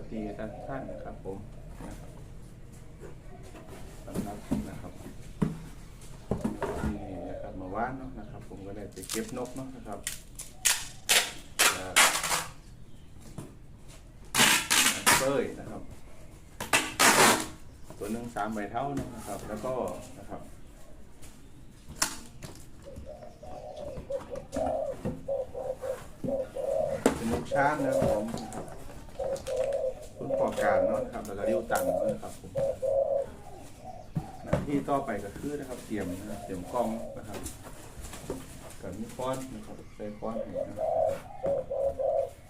วัสดีท่านท่านนะครับผมนะครับสำหรับนะครับนี่นะครับมาว่านเนาะนะครับ ผมก็ได้ไปเก็บนกเนาะนะครับเป้ยนะครับ ตัวหนึ่งสามใบเท่านะครับ แล้วก็นะครับเป็นนกช้างนะครับผมนะครับรุ่นปอการเนาะนะครับแล้วก็รียวตังเนนะครับผมหน้าที่ต่อไปก็คือนะครับ เตรียมนะครับเตรียมกล้องนะครับกับมีฟ้อนนะครับใส่ฟ้อนให้นะครับ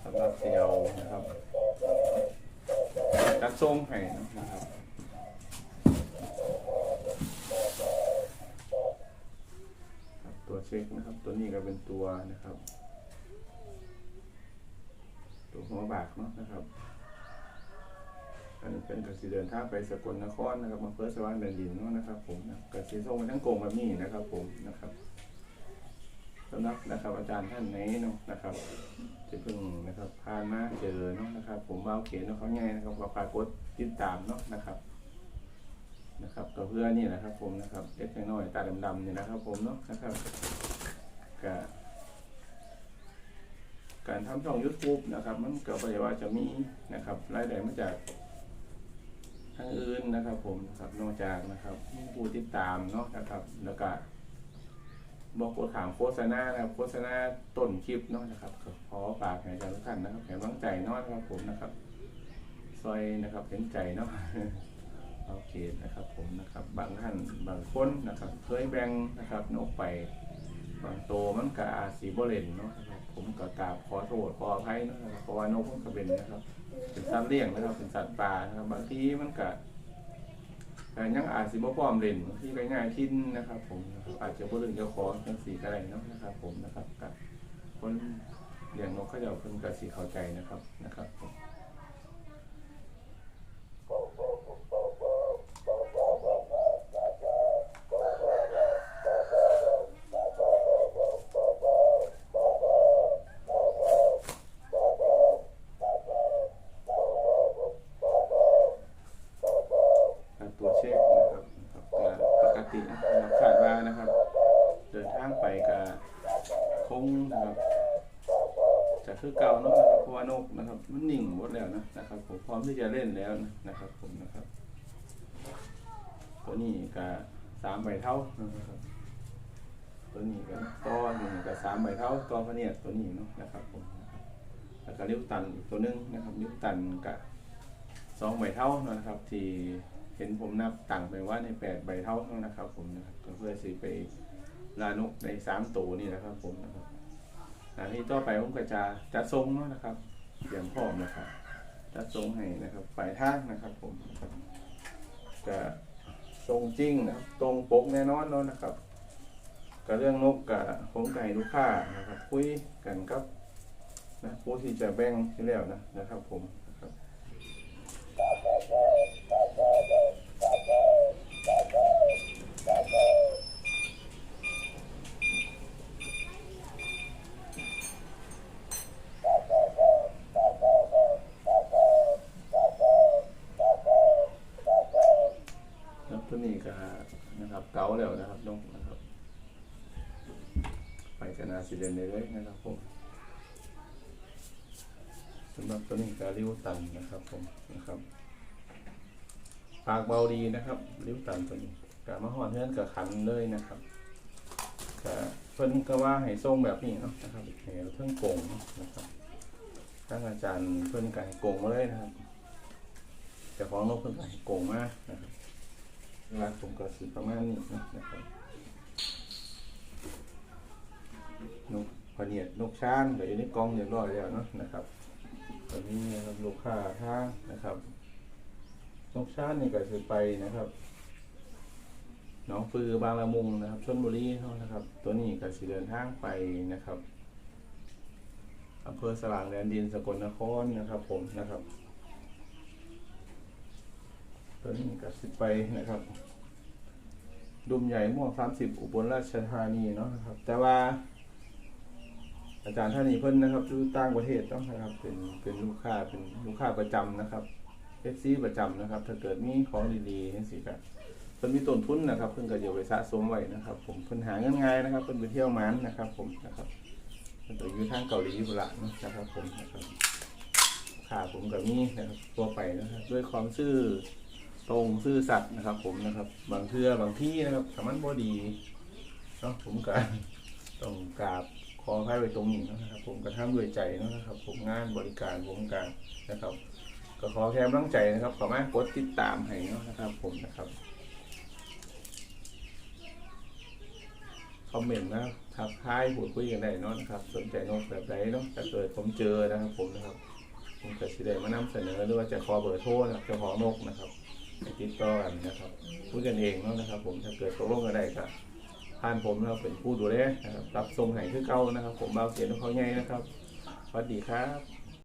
สำหรับเตียวนะครับจัดทรงให้นะครับครับตัวเช็คนะครับ ตัวนี้ก็เป็นตัวนะครับ ตัวหัวบากเนาะนะครับ อันนี้เป็นกสิเดินทางไปสกลนครนะครับมาเพื่อสว่างเดินดินเนาะนะครับผมนะกสิส่งมาทั้งกรมแบบนี้นะครับ ผมนะครับสำนักนะครับ อาจารย์ท่านไหนเนาะนะครับจะเพิ่งนะครับผ่านมาเจอเนาะนะครับ ผมว่าโอเคเนาะเขาง่ายนะครับก็ฝากกดติดตามเนาะนะครับ นะครับก็เพื่อนี่แหละครับ ผมนะครับเล็กน้อยตาดำๆเนี่ยนะครับ ผมเนาะนะครับก็การทำช่อง YouTube นะครับ มันก็บ่ได้ว่าจะมีนะครับรายได้มาจาก ทางอื่นนะครับ ผมครับนอกจากนะครับผู้ติดตามเนาะนะครับ แล้วก็บอกกดถามโฆษณานะครับ โฆษณาต้นคลิปเนาะนะครับขอฝากให้อาจทุกท่านนะครับแห่บังใจเนาะนะครับผมนะครับซอยนะครับเห็นใจเนาะโอเคนะครับผมนะครับ บางท่านบางคนนะครับ เคยแบ่งนะครับนกไป บางโตวมันก็อาจสีบรเล่นเนาะครับผมก็กราบขอโทษขออภัยนะครับเพราะว่านกมันก็เป็นนะครับ เป็นสัตว์เลี้ยงนะครับ เป็นสัตว์ป่านะครับบางทีมันก็แต่ยังอาจสิบ่พร้อมเล่นที่ไปง่ายทิ้นนะครับ ผมนะครับอาจจะบ่เรื่องเจ้าของจังสีก็ได้เนาะนะครับ ผมนะครับกับคนเลี้ยงนกเขาเจะเพิ่นก็สิเข้าใจนะครับนะครับตัวเช็คนะครับครับก็ปกตินะครับคาดว่านะครับ เดินทางไปกับคงนะครับจะคือเก่าเนาะครับเพราะว่านกนะครับ มันนิ่งหมดแล้วนะนะครับ ผมพร้อมที่จะเล่นแล้วนะครับ ผมนะครับตัวนี้ก็สามใบเท่านะครับ ตัวนี้ก็ต่อนี่ก็สามใบเท่าต่อพะเนียดตัวนี้เนาะนะครับ ผมแล้วก็ลิ้วตันอีกตัวหนึงนะครับ ลิ้วตันกับสองใบเท่านะครับ ที่ เห็นผมนับต่างไปว่าในแปดใบเท่าเท่านะครับ ผมนะครับเพื่อสิไปลานกในสามตัวนี่นะครับ ผมนะครับหน้าที่ต่อไปผมก็จะจัดทรงเนาะนะครับเตรียมพร้อมนะครับจัดทรงให้นะครับปลายทางนะครับ ผมจะทรงจริงนะครับ ตรงปกแน่นอนเนาะนะครับกับเรื่องนกกับผมไก่ลูกค้านะครับ คุยกันครับนะผู้ที่จะแบ่งที่แล้วนะนะครับ ผมนะครับ ครับตัวนี้ก็นะครับ เก๋าแล้วนะครับน้องนะครับ ไปกันนาสิเดนได้เลยนะครับผมสำหรับตัวนี้ก็ริ้วตันนะครับผมนะครับปากเบาดีนะครับริ้วตันตัวนี้กะมาหอดเพื่อนกับขันเลยนะครับกะเพิ่นก็ว่าให้ทรงแบบนี้เนาะนะครับให้เอาเพิ่งโกงนะครับท่านอาจารย์เพิ่นก็ให้โกงมาเลยนะครับแต่ของนกเพิ่นก็ให้โกงมากนะครับ รักผมก็สิประมาณนี้นะนะครับนกพเนียดนกช้างเดี๋ยวอยู่ในกองเรียบร้อยแล้วเนาะนะครับตอนนี้นะครับลูกค้าทางนะครับนกช้างนี่ก็คือไปนะครับหนองฟือบางละมุงนะครับชลบุรีเท่านะครับ ตัวนี้ก็สิเดินทางไปนะครับอำเภอสว่างแดนดินสกลนครนะครับ ผมนะครับ ตัวนี้ก็สิไปนะครับดุมใหญ่ม่วงสามสิบอุบลราชธานีเนาะนะครับ แต่ว่า อาจารย์ท่านนี้เพิ่นนะครับอยู่ต่างประเทศเนาะนะครับ เป็นเป็นลูกค้าเป็นลูกค้าประจำนะครับเอฟซีประจำนะครับ ถ้าเกิดมีของดีๆจังซี่ก็เพิ่นมีต้นทุนนะครับเพิ่นก็เดี๋ยวไปสะสมไว้นะครับ ผมเพิ่นหาเงินง่ายนะครับเพิ่นไปเที่ยวมันนะครับ ผมนะครับเพิ่นอยู่ทางเกาหลีพุ่นละนะครับ ผมนะครับค่าผมกับมีนะครับตัวไปนะครับ ด้วยความซื่อ ตรงซื่อสัตย์นะครับ ผมนะครับ บางเทื่อบางที่นะครับถ้ามันบ่ดีเนาะผมก็ต้องกราบขอให้ไว้ตรงนี้นะครับ ผมกระทั่งด้วยใจนะครับ ผมงานบริการผมการนะครับ ก็ขอแค่กำลังใจนะครับ ขอมากดติดตามให้เนาะนะครับ ผมนะครับคอมเมนต์นะทักทายพูดคุยกันได้เนาะนะครับ สนใจนกแบบไหนเนาะถ้าเกิดผมเจอนะครับ ผมนะครับผมก็สิได้มานำเสนอหรือว่าจะขอเบอร์โทรนะครับจ้าขอนกนะครับ ติดต่อกันนะครับพูดกันเองเนาะนะครับ ผมถ้าเกิดตกลงกันได้ก็ผ่านผมเราเป็นผู้ดูแลนะครับรับทรงให้คือเก่านะครับ ผมเบาเสียงของเขาใหญ่นะครับสวัสดีครับ